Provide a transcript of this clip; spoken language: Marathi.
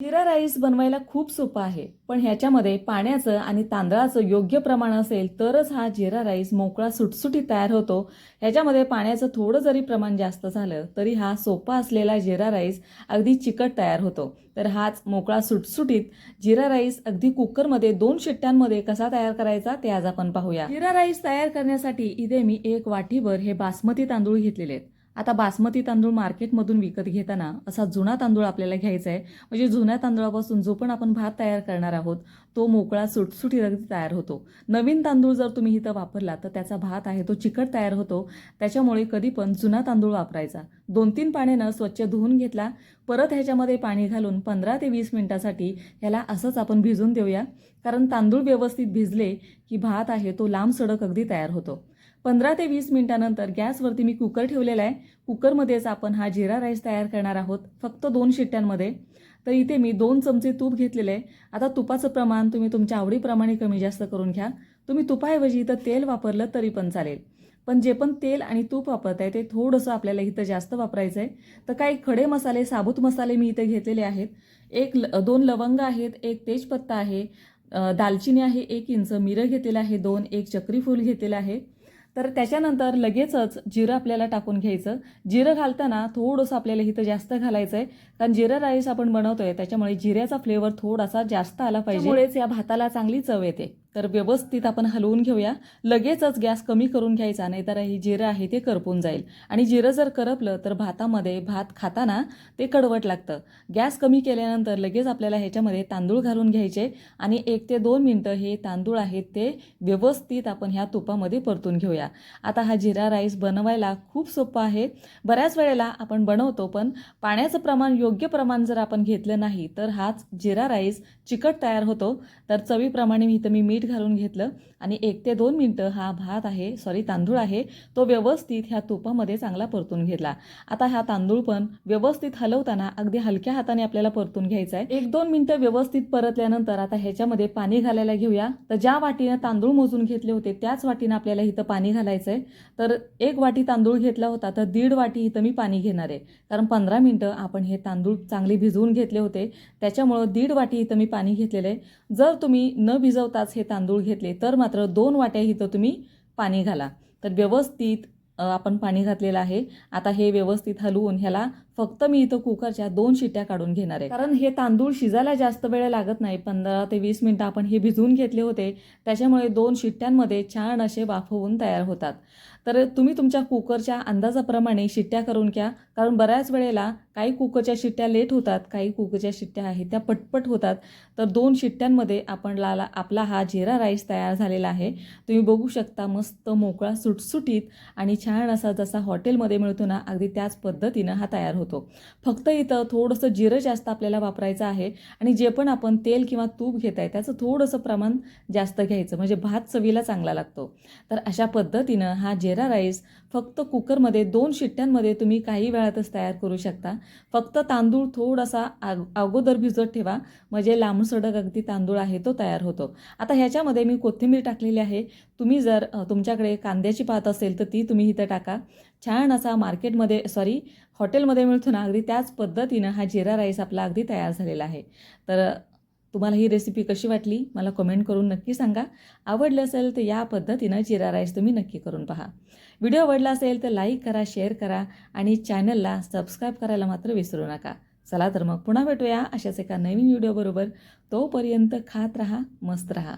जिरा राईस बनवायला खूप सोपं आहे पण ह्याच्यामध्ये पाण्याचं आणि तांदळाचं योग्य प्रमाण असेल तरच हा जिरा राईस मोकळा सुटसुटीत तयार होतो. ह्याच्यामध्ये पाण्याचं थोडं जरी प्रमाण जास्त झालं तरी हा सोपा असलेला जिरा राईस अगदी चिकट तयार होतो. तर हाच मोकळा सुटसुटीत जिरा राईस अगदी कुकरमध्ये दोन शिट्ट्यांमध्ये कसा तयार करायचा ते आज आपण पाहूया. जिरा राईस तयार करण्यासाठी इथे मी एक वाटीभर हे बासमती तांदूळ घेतलेले आहेत. आता बासमती तांदूळ मार्केटमधून विकत घेताना असा जुना तांदूळ आपल्याला घ्यायचा आहे. म्हणजे जुन्या तांदूळापासून जो पण आपण भात तयार करणार आहोत तो मोकळा सुटसुटीत अगदी तयार होतो. नवीन तांदूळ जर तुम्ही इथं वापरला तर त्याचा भात आहे तो चिकट तयार होतो. त्याच्यामुळे कधी पण जुना तांदूळ वापरायचा. दोन तीन पाण्यानं स्वच्छ धुवून घेतला परत ह्याच्यामध्ये पाणी घालून पंधरा ते वीस मिनिटासाठी ह्याला असंच आपण भिजून देऊया. कारण तांदूळ व्यवस्थित भिजले की भात आहे तो लांब सडक अगदी तयार होतो. पंधरा ते वीस मिनिटानंतर गॅसवरती मी कुकर ठेवलेला आहे. कुकरमध्येच आपण हा जिरा राईस तयार करणार आहोत. फक्त दोन शिट्ट्यांमध्ये. तर इथे मी दोन चमचे तूप घेतलेले आहे. आता तुपाचं प्रमाण तुम्ही तुमच्या आवडीप्रमाणे कमी जास्त करून घ्या. तुम्ही तुपाऐवजी इथं तेल वापरलं तरी पण चालेल. पण जे पण तेल आणि तूप वापरताय ते थोडंसं आपल्याला इथं जास्त वापरायचं आहे. तर काही खडे मसाले साबूत मसाले मी इथे घेतलेले आहेत. एक ल दोन लवंग आहेत एक तेजपत्ता आहे दालचिनी आहे एक इंच मिरं घेतलेलं आहे दोन एक चक्रीफूल घेतलेलं आहे. तर त्याच्यानंतर लगेचच जिरं आपल्याला टाकून घ्यायचं. जिरं घालताना थोडंसं आपल्याला इथं जास्त घालायचं आहे कारण जिरं राईस आपण बनवतोय त्याच्यामुळे जिऱ्याचा फ्लेवर थोडासा जास्त आला पाहिजे. त्यामुळेच या भाताला चांगली चव येते. तर व्यवस्थित आपण हलवून घेऊया. लगेचच गॅस कमी करून घ्यायचा नाहीतर हे जिरं आहे ते करपून जाईल. आणि जिरं जर करपलं तर भातामध्ये भात खाताना ते कडवट लागतं. गॅस कमी केल्यानंतर लगेच आपल्याला ह्याच्यामध्ये तांदूळ घालून घ्यायचे आणि एक ते दोन मिनटं हे तांदूळ आहेत ते व्यवस्थित आपण ह्या तुपामध्ये परतून घेऊया. आता हा जिरा राईस बनवायला खूप सोपा आहे. बऱ्याच वेळेला आपण बनवतो पण पाण्याचं प्रमाण योग्य प्रमाण जर आपण घेतलं नाही तर हाच जिरा राईस चिकट तयार होतो. तर चवीप्रमाणे मी इथं मी मीठ घालून घेतलं आणि एक ते दोन मिनटं हा भात आहे सॉरी तांदूळ आहे तो व्यवस्थित ह्या तुपामध्ये चांगला परतून घेतला. आता हा तांदूळ पण व्यवस्थित हलवताना अगदी हलक्या हाताने आपल्याला परतून घ्यायचा आहे एक दोन मिनटं व्यवस्थित परतल्यानंतर आता ह्याच्यामध्ये पाणी घालायला घेऊया. तर ज्या वाटीनं तांदूळ मोजून घेतले होते त्याच वाटीनं आपल्याला इथं पाणी घालायचं आहे तर एक वाटी तांदूळ घेतला होता तर दीड वाटी इथं मी पाणी घेणार आहे. कारण पंधरा मिनटं आपण हे तांदूळ चांगले भिजवून घेतले होते. त्याच्यामुळं दीड वाटी इथं मी पाणी घेतलेलं आहे. जर तुम्ही न भिजवताच हे तांदूळ तांदूळ घेतले तर मात्र दोन वाट्या इथं तुम्ही पाणी घाला. तर व्यवस्थित आपण पाणी घातलेलं आहे. आता हे व्यवस्थित हलवून ह्याला फक्त मी इथं कुकरच्या दोन शिट्ट्या काढून घेणार आहे. कारण हे तांदूळ शिजायला जास्त वेळ लागत नाही. पंधरा ते वीस मिनटं आपण हे भिजवून घेतले होते. त्याच्यामुळे दोन शिट्ट्यांमध्ये छान असे वाफवून तयार होतात. तर तुम्ही तुमच्या कुकरच्या अंदाजाप्रमाणे शिट्ट्या करून घ्या. कारण बऱ्याच वेळेला काही कुकरच्या शिट्ट्या लेट होतात काही कुकरच्या शिट्ट्या आहेत त्या पटपट होतात. तर दोन शिट्ट्यांमध्ये आपण लाला आपला हा जिरा राईस तयार झालेला आहे. तुम्ही बघू शकता मस्त मोकळा सुटसुटीत आणि छान असा जसा हॉटेलमध्ये मिळतो ना अगदी त्याच पद्धतीनं हा तयार होतो. फक्त इथं थोडंसं जिरं जास्त आपल्याला वापरायचं आहे आणि जे पण आपण तेल किंवा तूप घेत आहे त्याचं थोडंसं प्रमाण जास्त घ्यायचं. म्हणजे भात चवीला चांगला लागतो. तर अशा पद्धतीनं हा जिरा जिरा राईस फक्त कुकरमध्ये दोन शिट्ट्यांमध्ये तुम्ही काही वेळातच तयार करू शकता. फक्त तांदूळ थोडासा आग अगोदर भिजत ठेवा. म्हणजे लांबसडक अगदी तांदूळ आहे तो तयार होतो. आता ह्याच्यामध्ये मी कोथिंबीर टाकलेली आहे. तुम्ही जर तुमच्याकडे कांद्याची पात असेल तर ती तुम्ही इथं टाका. छान असा मार्केटमध्ये सॉरी हॉटेलमध्ये मिळतो ना अगदी त्याच पद्धतीनं हा जिरा राईस आपला अगदी तयार झालेला आहे. तर तुम्हाला ही रेसिपी कशी वाटली मला कमेंट करून नक्की सांगा. आवडलं असेल तर या पद्धतीनं जिरा राईस तुम्ही नक्की करून पहा. व्हिडिओ आवडला असेल तर लाईक करा शेअर करा आणि चॅनलला सबस्क्राईब करायला मात्र विसरू नका. चला तर मग पुन्हा भेटूया अशाच एका नवीन व्हिडिओबरोबर तोपर्यंत खात राहा मस्त राहा.